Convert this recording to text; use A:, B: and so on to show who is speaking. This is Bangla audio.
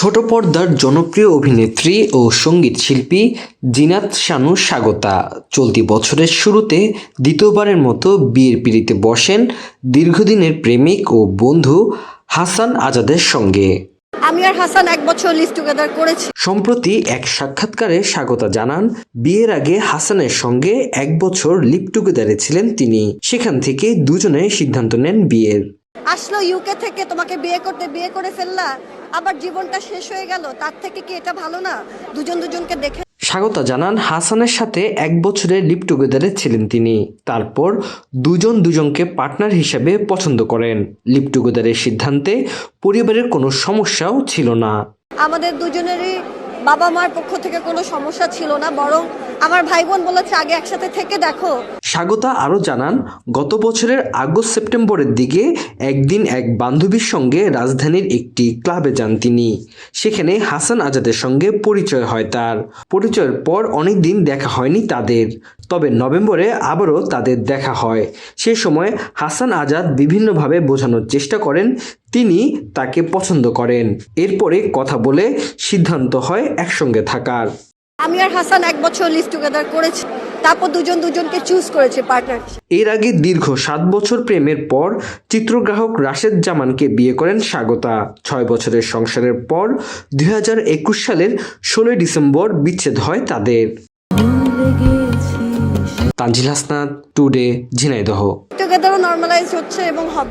A: ছোট পর্দার জনপ্রিয় অভিনেত্রী ও সংগীত শিল্পী জিনাত শানু স্বাগতা। চলতি বছরের শুরুতে দ্বিতীয়বারের মতো বিয়ের পিড়িতে বসেন দীর্ঘদিনের প্রেমিক ও বন্ধু হাসান আজাদের সঙ্গে।
B: আমি আর হাসান এক বছর লিভ টুগেদার করেছি।
A: সম্প্রতি এক সাক্ষাৎকারে স্বাগতা জানান বিয়ের আগে হাসানের সঙ্গে এক বছর লিপ টুগেদারে ছিলেন তিনি। সেখান থেকে দুজনে সিদ্ধান্ত নেন বিয়ের।
B: আসলো ইউকে থেকে তোমাকে বিয়ে করতে বিয়ে করে ফেললা। আবার জীবনটা শেষ হয়ে গেল তার থেকে কি এটা ভালো না? দুজন দুজনকে দেখে
A: স্বাগতা জানান হাসানের সাথে এক বছরের লিপ টুগেদারে ছিলেন তিনি। তারপর দুজন দুজনকে পার্টনার হিসেবে পছন্দ করেন। লিপ টুগেদারের সিদ্ধান্তে পরিবারের কোনো সমস্যাও ছিল না।
B: আমাদের দুজনেরই বাবা মার পক্ষ থেকে কোনো সমস্যা ছিল না বরং আমার ভাই বোন বলেছে, আগে একসাথে থেকে দেখো।
A: স্বাগতা আরও জানান, গত বছরের আগস্ট সেপ্টেম্বরের দিকে একদিন এক বান্ধবীর সঙ্গে রাজধানীর একটি ক্লাবে যান তিনি। সেখানে হাসান আজাদের সঙ্গে পরিচয় হয় তার। পরিচয়ের পর অনেক দিন দেখা হয়নি তাদের, তবে নভেম্বরে আবারও তাদের দেখা হয়। সে সময় হাসান আজাদ বিভিন্নভাবে বোঝানোর চেষ্টা করেন, তিনি তাকে পছন্দ করেন। এরপরে কথা বলে সিদ্ধান্ত হয় একসঙ্গে থাকার।
B: আমি আর হাসান এক বছর লিভ টুগেদার করেছি। তারপর দুজন দুজনকে চুজ করেছে পার্টনার
A: এর আগে দীর্ঘ সাত বছর প্রেমের পর চিত্রগ্রাহক রাশেদ জামানকে বিয়ে করেন স্বাগতা। ছয় বছরের সংসারের পর দু হাজার একুশ সালের ষোলোই ডিসেম্বর বিচ্ছেদ হয় তাদের। তানজিল হাসনাত টুডে ঝিনাইদহ।
B: টুগেদারও নর্মালাইজ হচ্ছে এবং হবে।